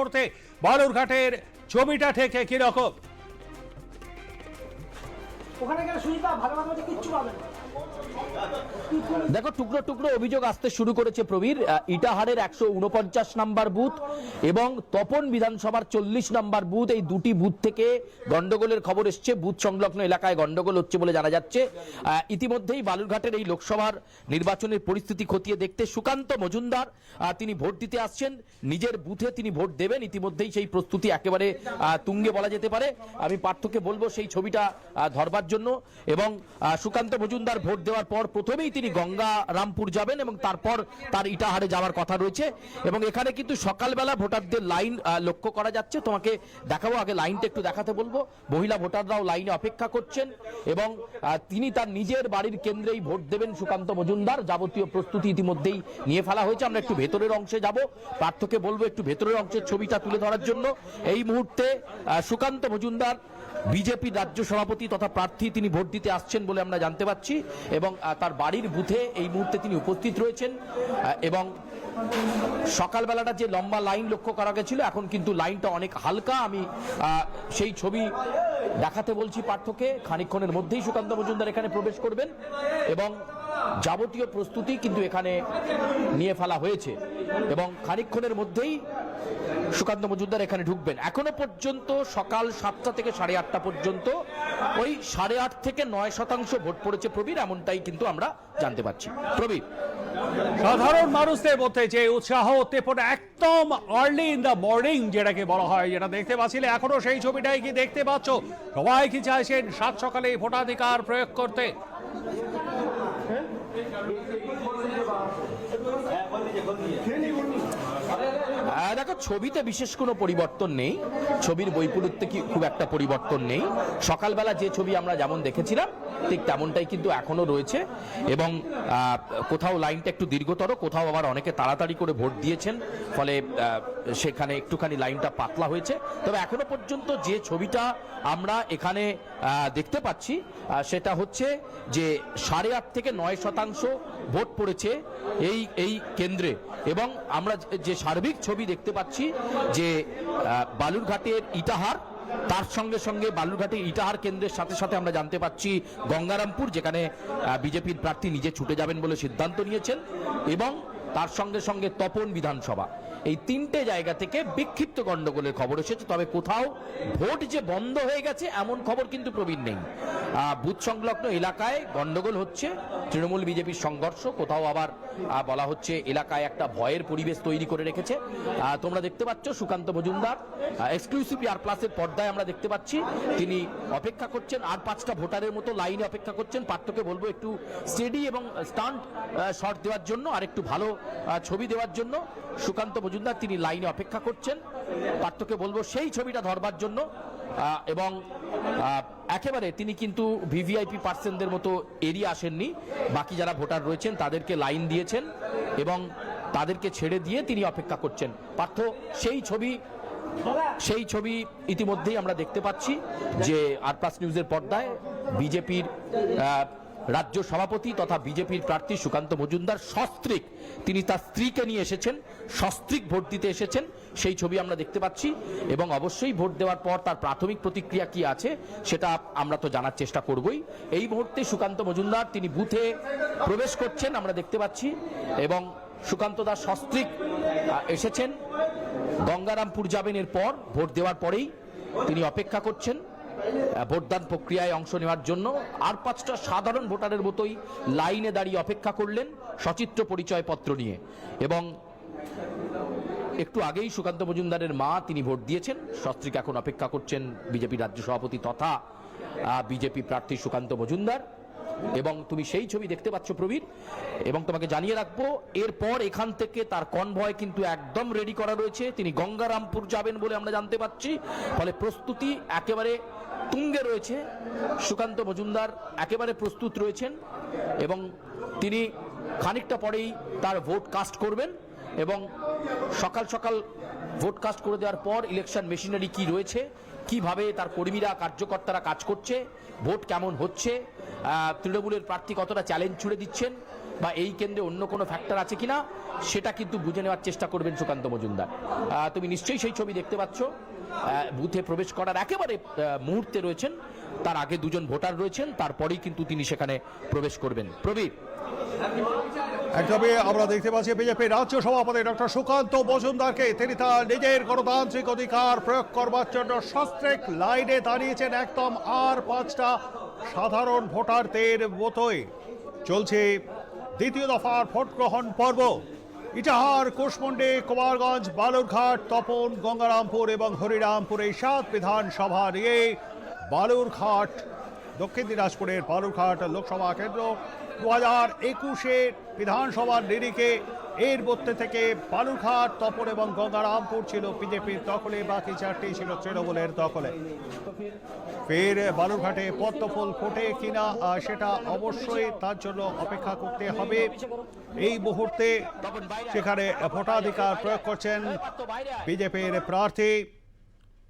মুহূর্তে বালুরঘাটের ছবিটা থেকে কীরকম ওখানে গেলে সুজিতা ভালো ভালো কিচ্ছু পাবে না। দেখো, টুকরো টুকরো অভিযোগ আসতে শুরু করেছে প্রবীর। ইটাহারের একশো উনপঞ্চাশ নাম্বার বুথ এবং তপন বিধানসভার চল্লিশ নাম্বার বুথ। এই দুটি বুথ থেকে গন্ডগোলের খবর এসছে। বুথ সংলগ্ন এলাকায় গন্ডগোল হচ্ছে বলে জানা যাচ্ছে। ইতিমধ্যেই বালুরঘাটের এই লোকসভার নির্বাচনের পরিস্থিতি খতিয়ে দেখতে সুকান্ত মজুমদার তিনি ভোট দিতে আসছেন। নিজের বুথে তিনি ভোট দেবেন। ইতিমধ্যেই সেই প্রস্তুতি একেবারে তুঙ্গে বলা যেতে পারে। আমি পার্থকে বলব সেই ছবিটা ধরবার জন্য এবং সুকান্ত মজুমদার ভোট দেওয়ার পর প্রথমেই তিনি গঙ্গা রামপুর যাবেন এবং তারপর তার ইটাহারে যাওয়ার কথা রয়েছে। এবং এখানে কিন্তু সকালবেলা ভোটারদের লাইন লক্ষ্য করা যাচ্ছে। তোমাকে দেখাবো, আগে লাইনটা একটু দেখাতে বলব। মহিলা ভোটাররাও লাইনে অপেক্ষা করছেন এবং তিনি তার নিজের বাড়ির কেন্দ্রেই ভোট দেবেন সুকান্ত মজুমদার। যাবতীয় প্রস্তুতি ইতিমধ্যেই নিয়ে ফেলা হয়েছে। আমরা একটু ভেতরের অংশে যাব। পার্থকে বলব, একটু ভেতরের অংশের ছবিটা তুলে ধরার জন্য। এই মুহূর্তে সুকান্ত মজুমদার বিজেপি রাজ্য সভাপতি তথা প্রার্থী তিনি ভোট দিতে আসছেন বলে আমরা জানতে পাচ্ছি এবং তার বাড়ির বুথে এই মুহূর্তে তিনি উপস্থিত রয়েছেন এবং সকালবেলাটা যে লম্বা লাইন লক্ষ্য করা গেছিল, এখন কিন্তু লাইনটা অনেক হালকা। আমি সেই ছবি দেখাতে বলছি পার্থকে, খানিকক্ষণের মধ্যেই সুকান্ত মজুমদার এখানে প্রবেশ করবেন এবং যাবতীয় প্রস্তুতি কিন্তু এখানে নিয়ে ফেলা হয়েছে। এবং খানিকক্ষণের মধ্যেই সুকান্ত মজুমদার এখানে ঢুকবেন। এখনও পর্যন্ত সকাল সাতটা থেকে সাড়ে আটটা পর্যন্ত ওই সাড়ে আট থেকে নয় শতাংশ ভোট পড়েছে প্রবীর এমনটাই কিন্তু আমরা জানতে পারছি। প্রবীর। সাধারণ মানুষদের মধ্যে যে উৎসাহ উদ্দীপনা একদম আর্লি ইন দ্য মর্নিং যেটাকে বলা হয় যেটা দেখতে পাচ্ছিলে এখনও সেই ছবিটাই কি দেখতে পাচ্ছ? সবাই কি চাইছেন সাত সকালে ভোটাধিকার প্রয়োগ করতে? আহ, দেখো ছবিতে বিশেষ কোনো পরিবর্তন নেই। ছবির বৈপরীত্যে কি খুব একটা পরিবর্তন নেই। সকালবেলা যে ছবি আমরা যেমন দেখেছিলাম ঠিক তেমনটাই কিন্তু এখনও রয়েছে। এবং কোথাও লাইনটা একটু দীর্ঘতর কোথাও আবার অনেকে তাড়াতাড়ি করে ভোট দিয়েছেন ফলে সেখানে একটুখানি লাইনটা পাতলা হয়েছে। তবে এখনও পর্যন্ত যে ছবিটা আমরা এখানে দেখতে পাচ্ছি সেটা হচ্ছে যে সাড়ে আট থেকে নয় শতাংশ ভোট পড়েছে এই এই কেন্দ্রে। এবং আমরা যে- যে সার্বিক ছবি দেখতে পাচ্ছি যে বালুরঘাটের ইটাহার, তার সঙ্গে সঙ্গে বালুরঘাটের ইটাহার কেন্দ্রের সাথে সাথে আমরা জানতে পাচ্ছি গঙ্গারামপুর, যেখানে বিজেপির প্রার্থী নিজে ছুটে যাবেন বলে সিদ্ধান্ত নিয়েছেন এবং তার সঙ্গে সঙ্গে তপন বিধানসভা। এই তিনটে জায়গা থেকে বিক্ষিপ্ত গন্ডগোলের খবর এসেছে। তবে কোথাও ভোট যে বন্ধ হয়ে গেছে, এমন খবর কিন্তু প্রবীণ নেই। বুথ সংলগ্ন এলাকায় গন্ডগোল হচ্ছে, তৃণমূল বিজেপির সংঘর্ষ, কোথাও আবার বলা হচ্ছে এলাকায় একটা ভয়ের পরিবেশ তৈরি করে রেখেছে। তোমরা দেখতে পাচ্ছ সুকান্ত মজুমদার এক্সক্লুসিভ আর প্লাসের পর্দায় আমরা দেখতে পাচ্ছি। তিনি অপেক্ষা করছেন, আর পাঁচটা ভোটারের মতো লাইনে অপেক্ষা করছেন। পার্থকে বলব একটু স্টেডি এবং স্টান্ট শট দেওয়ার জন্য আর একটু ভালো ছবি দেওয়ার জন্য। সুকান্ত মজুমদার, তিনি লাইনে অপেক্ষা করছেন। পার্থকে বলব সেই ছবিটা ধরবার জন্য এবং একেবারে তিনি কিন্তু ভিভিআইপি পার্সনদের মতো এরিয়া আসেননি। বাকি যারা ভোটার রয়েছেন, তাদেরকে লাইন দিয়েছেন এবং তাদেরকে ছেড়ে দিয়ে তিনি অপেক্ষা করছেন। পার্থ, সেই ছবি সেই ছবি ইতিমধ্যেই আমরা দেখতে পাচ্ছি যে আর প্লাস নিউজের পর্দায় বিজেপির রাজ্য সভাপতি তথা বিজেপির প্রার্থী সুকান্ত মজুমদার সস্ত্রিক। তিনি তার স্ত্রীকে নিয়ে এসেছেন, সস্ত্রিক ভোট দিতে এসেছেন, সেই ছবি আমরা দেখতে পাচ্ছি এবং অবশ্যই ভোট দেওয়ার পর তার প্রাথমিক প্রতিক্রিয়া কি আছে সেটা আমরা তো জানার চেষ্টা করবই। এই মুহূর্তে সুকান্ত মজুমদার তিনি বুথে প্রবেশ করছেন, আমরা দেখতে পাচ্ছি, এবং সুকান্ত দাস সস্ত্রিক এসেছেন। গঙ্গারামপুর যাবেন এরপর, ভোট দেওয়ার পরেই তিনি অপেক্ষা করছেন। ভোটদান প্রক্রিয়ায় অংশ নেওয়ার জন্য আর পাঁচটা সাধারণ ভোটারের মতোই লাইনে দাঁড়িয়ে অপেক্ষা করলেন সচিত্র পরিচয়পত্র নিয়ে। এবং একটু আগেই সুকান্ত মজুমদারের মা তিনি ভোট দিয়েছেন। সস্ত্রীকে এখন অপেক্ষা করছেন বিজেপি রাজ্য সভাপতি তথা বিজেপি প্রার্থী সুকান্ত মজুমদার। এবং তুমি সেই ছবি দেখতে পাচ্ছ প্রবীর, এবং তোমাকে জানিয়ে রাখব, এরপর এখান থেকে তার কনভয় কিন্তু একদম রেডি করা রয়েছে। তিনি গঙ্গারামপুর যাবেন বলে আমরা জানতে পাচ্ছি। ফলে প্রস্তুতি একেবারে তুঙ্গে রয়েছে। সুকান্ত মজুমদার একেবারে প্রস্তুত রয়েছেন, এবং তিনি খানিকটা পরেই তার ভোট কাস্ট করবেন, এবং সকাল সকাল ভোট কাস্ট করে দেওয়ার পর ইলেকশন মেশিনারি কি রয়েছে কীভাবে তার কর্মীরা, কার্যকর্তারা কাজ করছে, ভোট কেমন হচ্ছে তৃণমূলের প্রার্থী কতটা চ্যালেঞ্জ ছুড়ে দিচ্ছেন, বা এই কেন্দ্রে অন্য কোনো ফ্যাক্টর আছে কিনা, সেটা কিন্তু বুঝে নেওয়ার চেষ্টা করবেন সুকান্ত মজুমদার। তুমি নিশ্চয়ই সেই ছবি দেখতে পাচ্ছ। বুথে প্রবেশ করার একেবারে মুহূর্তে রয়েছেন, তার আগে দুজন ভোটার রয়েছেন, তারপরেই কিন্তু তিনি সেখানে প্রবেশ করবেন। প্রবীর। একদমই আমরা দেখতে পাচ্ছি বিজেপি রাজ্য সভাপতি ডক্টর সুকান্ত মজুমদারকে। তিনি তার নিজের গণতান্ত্রিক অধিকার প্রয়োগ করবার জন্য সস্ত্রেক লাইনে দাঁড়িয়েছেন একদম আর পাঁচটা সাধারণ ভোটারদের মতোই। চলছে দ্বিতীয় দফার ভোট গ্রহণ পর্ব। ইটাহার, কুশমন্ডি, কুমারগঞ্জ, বালুরঘাট, তপন, গঙ্গারামপুর এবং হরিরামপুর এই সাত বিধানসভা নিয়ে বালুরঘাট, দক্ষিণ দিনাজপুরের বালুরঘাট লোকসভা কেন্দ্র। দু হাজার একুশে বিধানসভার নিরিখে এর মধ্যে থেকে বালুরঘাট, তপন এবং গঙ্গারামপুর ছিল বিজেপির দখলে, বাকি চারটি ছিল তৃণমূলের দখলে। ফের বালুরঘাটে পদ্মফুল ফোটে কিনা সেটা অবশ্যই তার জন্য অপেক্ষা করতে হবে। এই মুহূর্তে সেখানে ভোটাধিকার প্রয়োগ করছেন বিজেপির প্রার্থী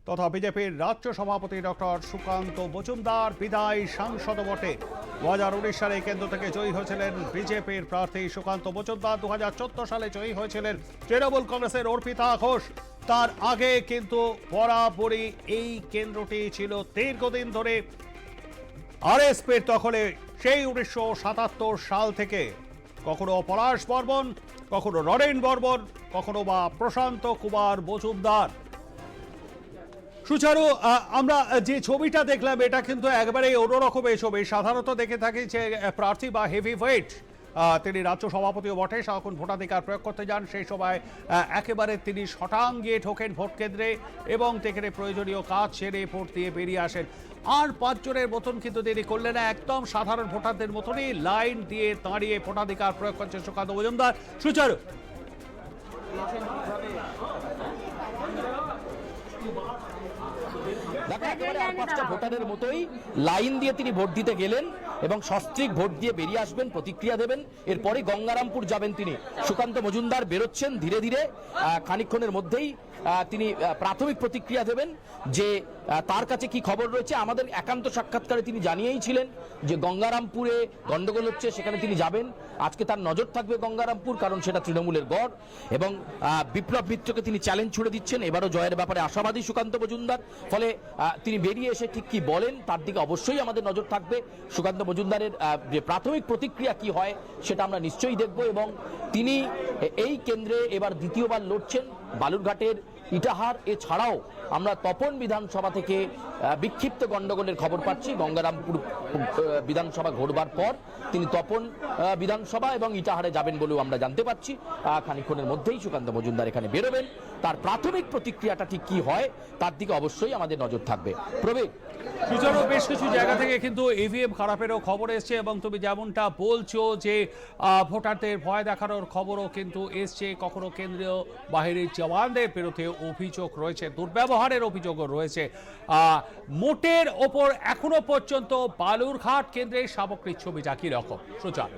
তথা বিজেপির রাজ্য সভাপতি ডক্টর সুকান্ত মজুমদার বিদায় সাংসদ বটে। দু হাজার উনিশ সালে কেন্দ্র থেকে জয়ী হয়েছিলেন বিজেপির প্রার্থী সুকান্ত মজুমদার। দু হাজার চোদ্দ সালে জয়ী হয়েছিলেন তৃণমূল কংগ্রেসের অর্পিতা ঘোষ। তার আগে কিন্তু বরাবরই এই কেন্দ্রটি ছিল দীর্ঘদিন ধরে আর আরএসপির দখলে। সেই উনিশশো সাতাত্তর সাল থেকে কখনো পলাশ বর্মন, কখনো নরেন বর্মন, কখনো বা প্রশান্ত কুমার মজুমদার। সুচারু আমরা যে ছবিটা দেখলাম, এটা কিন্তু একবারে এই ছবি। সাধারণত দেখে থাকি যে প্রার্থী বা হেভি ওয়েট তিনি রাজ্য সভাপতিও বটে। এখন ভোটাধিকার প্রয়োগ করতে যান, সেই সময় একেবারে তিনি শটাং গিয়ে ঠোকেন ভোট কেন্দ্রে এবং সেখানে প্রয়োজনীয় কাজ সেরে ভোট দিয়ে বেরিয়ে আসেন। আর পাঁচজনের মতন কিন্তু তিনি করলেন না, একদম সাধারণ ভোটারদের মতনই লাইন দিয়ে দাঁড়িয়ে ভোটাধিকার প্রয়োগ করছেন সুকান্ত মজুমদার। সুচারু দেখো একেবারে আর পাঁচটা ভোটারের মতোই লাইন দিয়ে তিনি ভোট দিতে গেলেন। এবং সস্ত্রীক ভোট দিয়ে বেরিয়ে আসবেন প্রতিক্রিয়া দেবেন। এরপরে গঙ্গারামপুর যাবেন তিনি। সুকান্ত মজুমদার বেরোচ্ছেন ধীরে ধীরে। আহ, খানিকক্ষণের মধ্যেই তিনি প্রাথমিক প্রতিক্রিয়া দেবেন যে তার কাছে কি খবর রয়েছে? আমাদের একান্ত সাক্ষাৎকারে তিনি জানিয়েই ছিলেন যে গঙ্গারামপুরে গন্ডগোল হচ্ছে সেখানে তিনি যাবেন। আজকে তার নজর থাকবে গঙ্গারামপুর কারণ সেটা তৃণমূলের গড়। এবং বিপ্লব মিত্রকে তিনি চ্যালেঞ্জ ছুড়ে দিচ্ছেন। এবারও জয়ের ব্যাপারে আশাবাদী সুকান্ত মজুমদার। ফলে তিনি বেরিয়ে এসে ঠিক কি বলেন তার দিকে অবশ্যই আমাদের নজর থাকবে। সুকান্ত মজুমদারের যে প্রাথমিক প্রতিক্রিয়া কি হয় সেটা আমরা নিশ্চয়ই দেখব এবং তিনি এই কেন্দ্রে এবার দ্বিতীয়বার লড়ছেন। বালুরঘাটের ইটাহার, এছাড়াও আমরা তপন বিধানসভা থেকে বিক্ষিপ্ত গণ্ডগোলের খবর পাচ্ছি। গঙ্গারামপুর বিধানসভা ঘোরবার পর তিনি তপন বিধানসভা এবং ইটাহারে যাবেন বলেও আমরা জানতে পাচ্ছি। আহ, খানিকক্ষণের মধ্যেই সুকান্ত মজুমদার এখানে বেরোবেন। তার প্রাথমিক প্রতিক্রিয়াটা ঠিক কি হয় তার দিকে অবশ্যই আমাদের নজর থাকবে। প্রবীর। সুচারু বেশ কিছু জায়গা থেকে কিন্তু ইভিএম খারাপেরও খবর এসছে এবং তুমি যেমনটা বলছো যে ভোটারদের ভয় দেখানোর খবরও কিন্তু এসছে। কখনো কেন্দ্রীয় বাহিনীর জওয়ানদের বিরুদ্ধে অভিযোগ রয়েছে। দুর্ব্যবহারের অভিযোগও রয়েছে। মোটের ওপর এখনও পর্যন্ত বালুরঘাট কেন্দ্রের সামগ্রিক ছবিটা কি রকম? সুচারু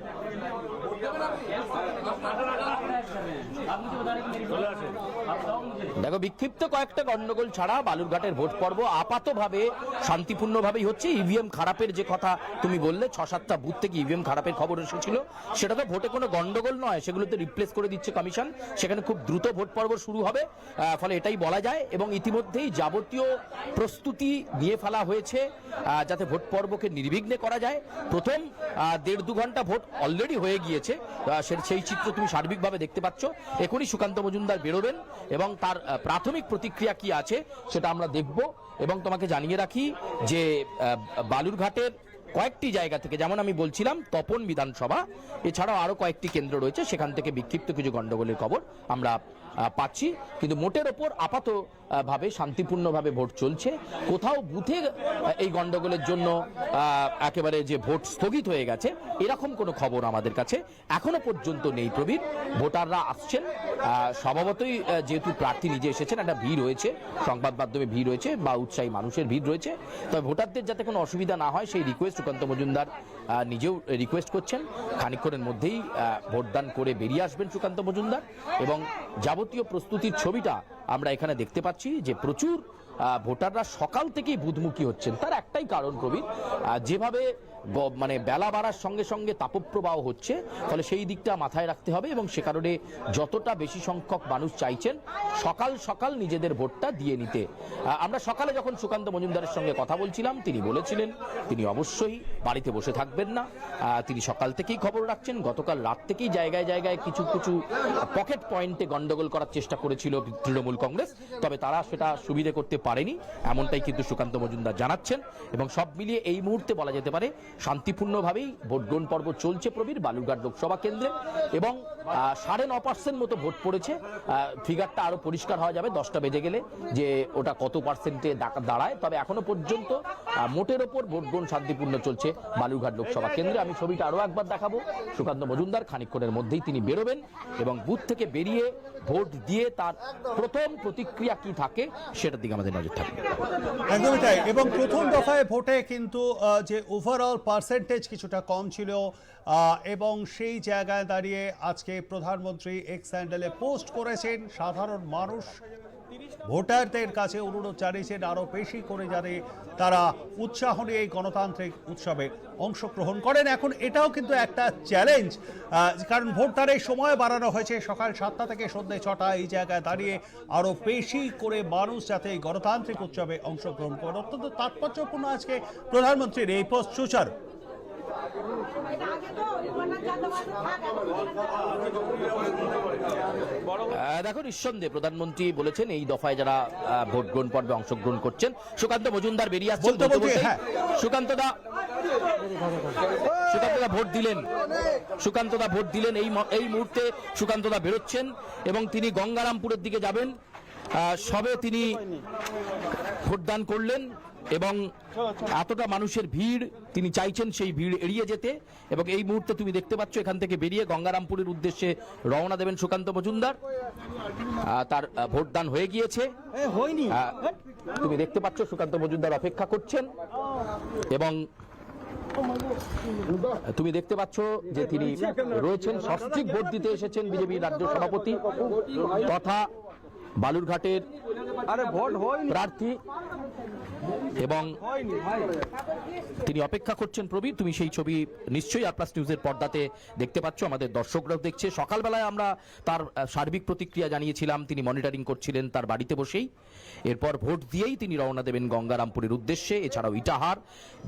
দেখো, বিক্ষিপ্ত কয়েকটা গন্ডগোল ছাড়া বালুরঘাটের ভোট পর্ব আপাতভাবে শান্তিপূর্ণভাবেই হচ্ছে। ইভিএম খারাপের যে কথা তুমি বললে, ছ সাতটা বুথ থেকে ইভিএম খারাপের খবর এসেছিল। সেটা তো ভোটে কোনো গন্ডগোল নয়, সেগুলোতে রিপ্লেস করে দিচ্ছে কমিশন সেখানে খুব দ্রুত ভোট পর্ব শুরু হবে ফলে এটাই বলা যায়। এবং ইতিমধ্যেই যাবতীয় প্রস্তুতি নিয়ে ফেলা হয়েছে যাতে ভোট পর্বকে নির্বিঘ্নে করা যায়। প্রথম দেড় দু ঘণ্টা ভোট অলরেডি হয়ে গিয়েছে। সেই চিত্র তুমি সার্বিকভাবে দেখতে পাচ্ছ। এখনই সুকান্ত মজুমদার বেরোবেন এবং তার প্রাথমিক প্রতিক্রিয়া কি আছে সেটা আমরা দেখব এবং তোমাকে জানিয়ে রাখি যে বালুরঘাটের কয়েকটি জায়গা থেকে, যেমন আমি বলছিলাম, তপন বিধানসভা, এছাড়াও আরও কয়েকটি কেন্দ্র রয়েছে, সেখান থেকে বিক্ষিপ্ত কিছু গণ্ডগোলের খবর আমরা পাচ্ছি। কিন্তু মোটের ওপর আপাত ভাবে, শান্তিপূর্ণভাবে ভোট চলছে। কোথাও বুথে এই গন্ডগোলের জন্য একেবারে যে ভোট স্থগিত হয়ে গেছে, এরকম কোনো খবর আমাদের কাছে এখনও পর্যন্ত নেই প্রবীর। ভোটাররা আসছেন। স্বভাবতই যেহেতু প্রার্থী নিজে এসেছেন, একটা ভিড় রয়েছে। সংবাদ মাধ্যমে ভিড় রয়েছে, বা উৎসাহী মানুষের ভিড় রয়েছে। তবে ভোটারদের যাতে কোনো অসুবিধা না হয়, সেই রিকোয়েস্ট সুকান্ত মজুমদার নিজেও রিকোয়েস্ট করছেন। খানিকক্ষণের মধ্যেই ভোটদান করে বেরিয়ে আসবেন সুকান্ত মজুমদার। এবং যাবতীয় প্রস্তুতির ছবিটা আমরা এখানে দেখতে পাচ্ছি যে প্রচুর ভোটাররা সকাল থেকেই বুধমুখী হচ্ছেন। তার একটাই কারণ কবি যেভাবে মানে বেলা বাড়ার সঙ্গে সঙ্গে তাপপ্রবাহ হচ্ছে, ফলে সেই দিকটা মাথায় রাখতে হবে এবং সে কারণে যতটা বেশি সংখ্যক মানুষ চাইছেন, সকাল সকাল নিজেদের ভোটটা দিয়ে নিতে। আমরা সকালে যখন সুকান্ত মজুমদারের সঙ্গে কথা বলছিলাম, তিনি বলেছিলেন, তিনি অবশ্যই বাড়িতে বসে থাকবেন না। তিনি সকাল থেকেই খবর রাখছেন, গতকাল রাত থেকেই জায়গায় জায়গায় কিছু কিছু পকেট পয়েন্টে গন্ডগোল করার চেষ্টা করেছিল তৃণমূল কংগ্রেস, তবে তারা সেটা সুবিধে করতে পারেনি, এমনটাই কিন্তু সুকান্ত মজুমদার জানাচ্ছেন এবং সব মিলিয়ে এই মুহূর্তে বলা যেতে পারে শান্তিপূর্ণভাবেই ভোট গ্রহণ পর্ব চলছে প্রবীর বালুরঘাট লোকসভা কেন্দ্রে এবং সাড়ে ন পার্সেন্ট মতো ভোট পড়েছে। ফিগারটা আরও পরিষ্কার হওয়া যাবে, দশটা বেজে গেলে, যে ওটা কত পার্সেন্টে দাঁড়ায়। তবে এখনও পর্যন্ত মোটের ওপর ভোট গ্রহণ শান্তিপূর্ণ চলছে বালুরঘাট লোকসভা কেন্দ্রে। আমি ছবিটা আরও একবার দেখাবো। সুকান্ত মজুমদার খানিকক্ষণের মধ্যেই তিনি বেরোবেন এবং বুথ থেকে বেরিয়ে ভোট দিয়ে তার প্রথম প্রতিক্রিয়া কি থাকে, সেটার দিকে আমাদের নজর থাকবে। একদমই তাই। এবং প্রথম দফায় ভোটে কিন্তু যে ওভারঅল পার্সেন্টেজ কিছুটা কম ছিল এবং সেই জায়গায় দাঁড়িয়ে আজকে প্রধানমন্ত্রী এক্স হ্যান্ডেলে পোস্ট করেছেন, সাধারণ মানুষ ভোটারদের কাছে অনুরোধ জানিয়েছেন আরও বেশি করে যাতে তারা উৎসাহ নিয়ে এই গণতান্ত্রিক উৎসবে অংশগ্রহণ করেন। এখন এটাও কিন্তু একটা চ্যালেঞ্জ কারণ ভোটদানের সময় বাড়ানো হয়েছে। সকাল সাতটা থেকে সন্ধ্যে ছটা এই জায়গায় দাঁড়িয়ে আরও বেশি করে মানুষ যাতে এই গণতান্ত্রিক উৎসবে অংশগ্রহণ করেন। অত্যন্ত তাৎপর্যপূর্ণ আজকে প্রধানমন্ত্রীর এই পোস্ট সুচারু দেখো নিঃসন্দেহে প্রধানমন্ত্রী বলেছেন এই দফায় যারা ভোট গ্রহণ পর্বে অংশগ্রহণ করছেন সুকান্ত মজুমদার বেরিয়ে আসছেন হ্যাঁ। সুকান্ত দা সুকান্ত দা ভোট দিলেন। সুকান্ত দা ভোট দিলেন এই এই মুহূর্তে সুকান্ত দা বেরোচ্ছেন এবং তিনি গঙ্গারামপুরের দিকে যাবেন। সবে তিনি ভোটদান করলেন। এবং এতটা মানুষের ভিড় তিনি চাইছেন সেই ভিড় এড়িয়ে যেতে এবং এই মুহূর্তে তুমি দেখতে পাচ্ছ এখান থেকে বেরিয়ে গঙ্গারামপুরের উদ্দেশ্যে রওনা দেবেন সুকান্ত মজুমদার। তার ভোটদান হয়ে গিয়েছে। তুমি দেখতে পাচ্ছ সুকান্ত মজুমদার অপেক্ষা করছেন এবং তুমি দেখতে পাচ্ছ যে তিনি রয়েছেন সস্ত্রিক ভোট দিতে এসেছেন বিজেপি রাজ্য সভাপতি তথা বালুরঘাটের আরে ভোট হয়নি। প্রার্থী এবং তিনি অপেক্ষা করছেন প্রবীর তুমি সেই ছবি নিশ্চয়ই আর প্লাস নিউজের পর্দাতে দেখতে পাচ্ছ আমাদের দর্শকরাও দেখছে। সকালবেলায় আমরা তার সার্বিক প্রতিক্রিয়া জানিয়েছিলাম তিনি মনিটরিং করছিলেন তার বাড়িতে বসেই। এরপর ভোট দিয়েই তিনি রওনা দেবেন গঙ্গারামপুরের উদ্দেশ্যে এছাড়াও ইটাহার।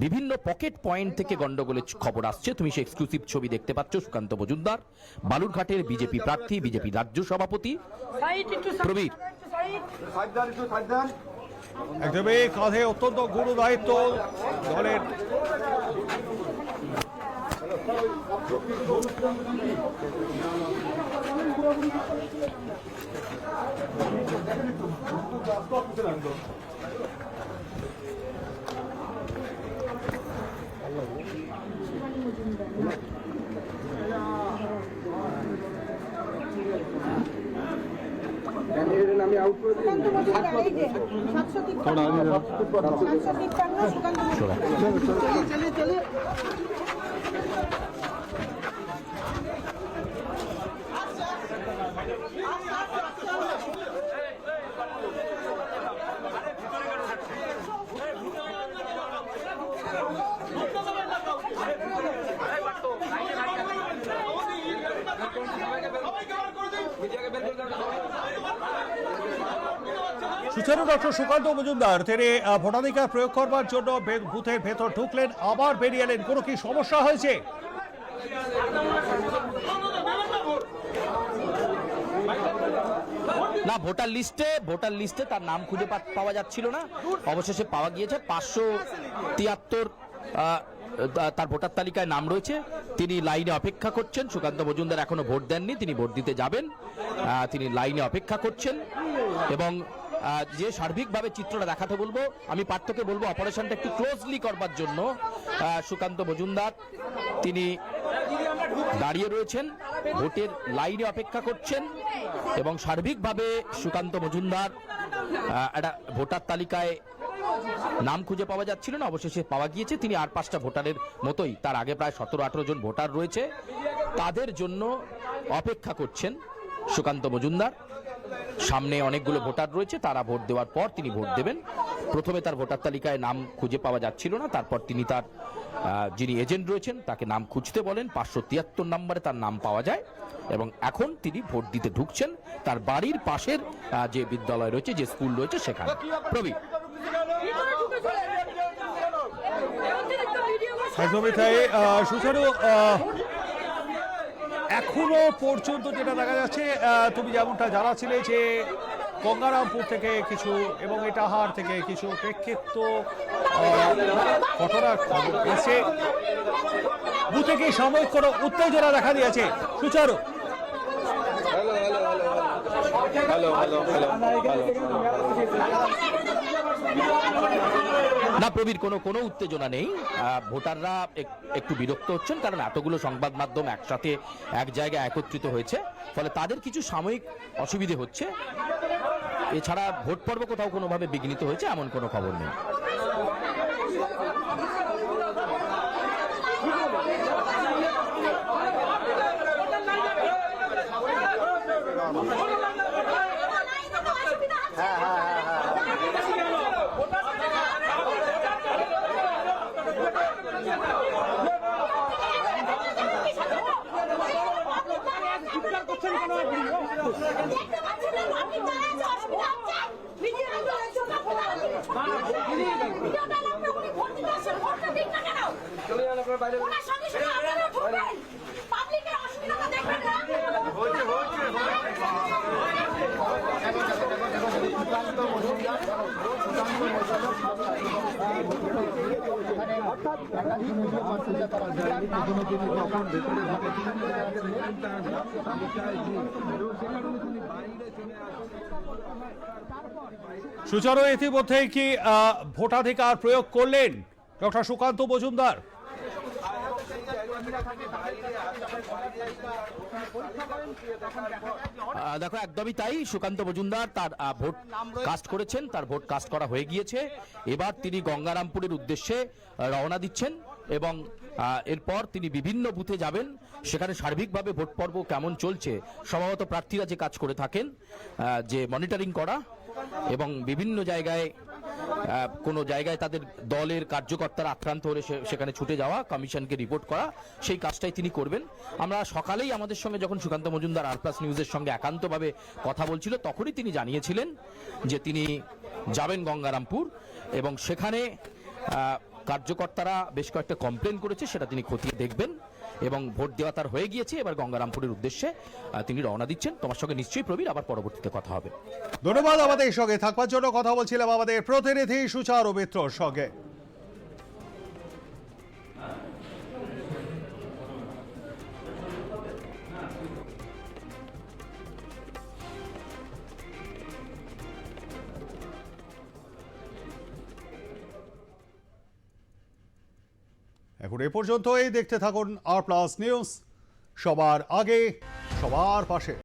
বিভিন্ন পকেট পয়েন্ট থেকে গন্ডগোলের খবর আসছে তুমি সেই এক্সক্লুসিভ ছবি দেখতে পাচ্ছ সুকান্ত মজুমদার বালুরঘাটের বিজেপি প্রার্থী বিজেপি রাজ্য সভাপতি। প্রবীর একদমই কাঁধে অত্যন্ত গুরু দায়িত্ব দলের। সুকান্ত মজুমদার এই যে সাতশো তিপ্পান্ন সাতশো তিপ্পান্ন সুকান্ত সুচারু ডক্টর সুকান্ত মজুমদার, তিনি ভোটাধিকার প্রয়োগ করবার জন্য বুথের ভেতর ঢুকলেন, আবার বেরিয়ে এলেন। কোনো কি সমস্যা হয়েছে? না, ভোটার লিস্টে ভোটার লিস্টে তার নাম খুঁজে পাওয়া যাচ্ছিল না। অবশেষে পাওয়া গিয়েছে, পাঁচশো তিয়াত্তর তার ভোটার তালিকায় নাম রয়েছে। তিনি লাইনে অপেক্ষা করছেন। সুকান্ত মজুমদার এখনও ভোট দেননি, তিনি ভোট দিতে যাবেন। তিনি লাইনে অপেক্ষা করছেন এবং যে সার্বিকভাবে চিত্রটা দেখাতে বলব, আমি পার্থকে বলব অপারেশনটা একটু ক্লোজলি করবার জন্য। সুকান্ত মজুমদার, তিনি দাঁড়িয়ে রয়েছেন, ভোটের লাইনে অপেক্ষা করছেন, এবং সার্বিকভাবে সুকান্ত মজুমদার একটা ভোটার তালিকায় নাম খুঁজে পাওয়া যাচ্ছিল না, অবশেষে পাওয়া গিয়েছে। তিনি আর পাঁচটা ভোটারের মতোই, তার আগে প্রায় সতেরো আঠেরো জন ভোটার রয়েছে। তাদের জন্য অপেক্ষা করছেন সুকান্ত মজুমদার। সামনে অনেকগুলো ভোটার রয়েছে, তারা ভোট দেওয়ার পর তিনি ভোট দেবেন। প্রথমে তার ভোটার তালিকায় নাম খুঁজে পাওয়া যাচ্ছিল না, তারপর তিনি তার যিনি এজেন্ট রয়েছেন, তাকে নাম খুঁজতে বলেন, পাঁচশো তিয়াত্তর নম্বরে তার নাম পাওয়া যায় এবং এখন তিনি ভোট দিতে ঢুকছেন তার বাড়ির পাশের যে বিদ্যালয় রয়েছে, যে স্কুল রয়েছে সেখানে। একদমই সুচারু এখনও পর্যন্ত যেটা দেখা যাচ্ছে তুমি যেমনটা জানাচ্ছিলে যে গঙ্গারামপুর থেকে কিছু এবং এটাহার থেকে কিছু প্রেক্ষিপ্ত ঘটনার খবর এসে বুথে কি সাময়িক কোনো উত্তেজনা দেখা দিয়েছে সুচারু না, প্রবীর, কোনো কোনো উত্তেজনা নেই। ভোটাররা এক- একটু বিরক্ত হচ্ছেন কারণ এতগুলো সংবাদ মাধ্যম একসাথে এক জায়গায় একত্রিত হয়েছে। ফলে তাদের কিছু সাময়িক অসুবিধে হচ্ছে। এছাড়া ভোট পর্ব কোথাও কোনোভাবে বিঘ্নিত হয়েছে, এমন কোনো খবর নেই। পাবলিকের অসুবিধাটা দেখবেন না সুচারু ইতিমধ্যেই কি ভোটাধিকার প্রয়োগ করলেন? ডক্টর সুকান্ত মজুমদার। দেখো, একদমই তাই। সুকান্ত মজুমদার তার ভোট কাস্ট করেছেন, তার ভোট কাস্ট করা হয়ে গিয়েছে। এবার তিনি গঙ্গারামপুরের উদ্দেশ্যে রওনা দিচ্ছেন এবং এরপর তিনি বিভিন্ন বুথে যাবেন। সেখানে সার্বিকভাবে ভোট পর্ব কেমন চলছে সম্ভবত প্রার্থীরা যে কাজ করে থাকেন যে মনিটরিং করা এবং বিভিন্ন জায়গায় কোনো জায়গায় তাদের দলের কার্যকর্তারা আক্রান্ত হলে সেখানে ছুটে যাওয়া, কমিশনকে রিপোর্ট করা, সেই কাজটাই তিনি করবেন। আমরা সকালেই আমাদের সঙ্গে যখন সুকান্ত মজুমদার আর প্লাস নিউজের সঙ্গে একান্তভাবে কথা বলছিল, তখনই তিনি জানিয়েছিলেন যে তিনি যাবেন গঙ্গারামপুর এবং সেখানে কার্যকর্তারা বেশ কয়েকটা কমপ্লেন করেছে, সেটা তিনি খতিয়ে দেখবেন। এবং ভোট দেওয়া তার হয়ে গিয়েছে। এবার গঙ্গারামপুরের উদ্দেশ্যে তিনি রওনা দিচ্ছেন। তোমার সঙ্গে নিশ্চয়ই প্রবীর, আবার পরবর্তীতে কথা হবে। ধন্যবাদ আমাদের সঙ্গে থাকবার জন্য কথা বলছিলাম আমাদের প্রতিনিধি সুচারু মিত্রর সঙ্গে। এখন এ পর্যন্তই। দেখতে থাকুন আর প্লাস নিউজ। সবার আগে সবার পাশে।